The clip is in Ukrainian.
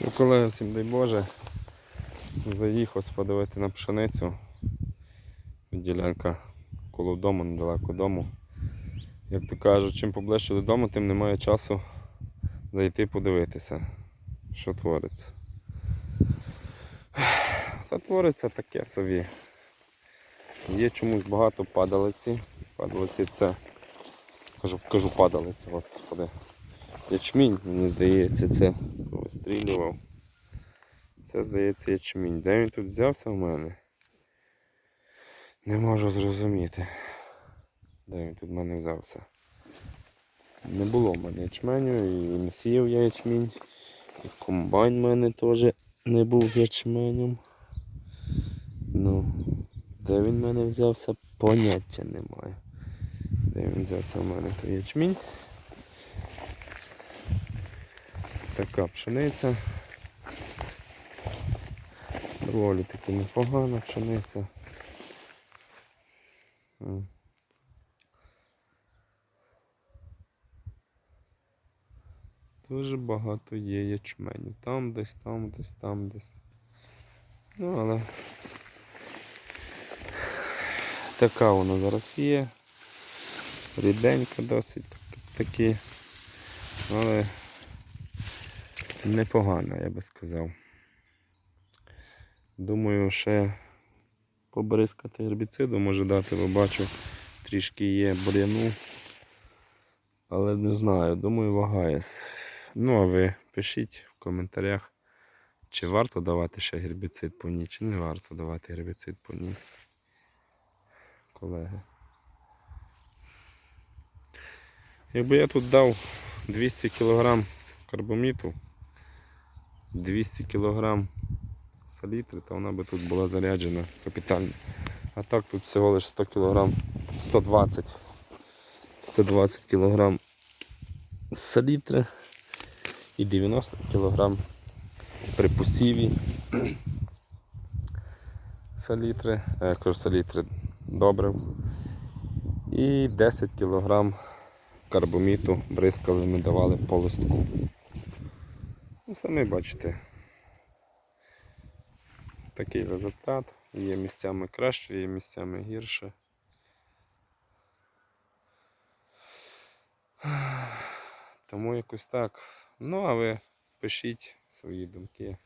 Ну, колеги, всім дай Боже. Заїхав подивити на пшеницю. Ділянка коло дому, недалеко дому. Як то кажуть, чим поближче додому, тим немає часу зайти подивитися, що твориться. Та твориться таке собі. Є чомусь багато падалиці. Падалиці це. Кажу, кажу падалиці, господи. Ячмінь, мені здається, це вистрілював. Це, здається, ячмінь. Де він тут взявся в мене? Не можу зрозуміти. Де він тут в мене взявся? Не було в мене ячменю, і не сіяв я ячмінь. І комбайн в мене теж не був з ячменем. Ну, де він в мене взявся, поняття немає. Де він взявся в мене той ячмінь. Така пшениця. Доволі таки непогана пшениця. Дуже багато є ячменю. Там десь, там десь, там десь. Ну, але така вона зараз є. Ріденька досить таки. Але непогана, я би сказав. Думаю, ще побризкати гербіциду може дати, бо бачу, трішки є бур'яну. Але не знаю, думаю, вагаюсь. Ну, а ви пишіть в коментарях, чи варто давати ще гербіцид по ній, чи не варто давати гербіцид по ній. Колеги. Якби я тут дав 200 кг карбоміту, 200 кг салітри, то вона би тут була заряджена капітально. А так тут всього лише 100 кг, 120 120 кг салітри і 90 кг при посіві салітри, е, салітри добрив і 10 кг карбоміту бризкали ми давали по листку. Ну, самі бачите, такий результат. Є місцями краще, є місцями гірше. Тому якось так. Ну, а ви пишіть свої думки.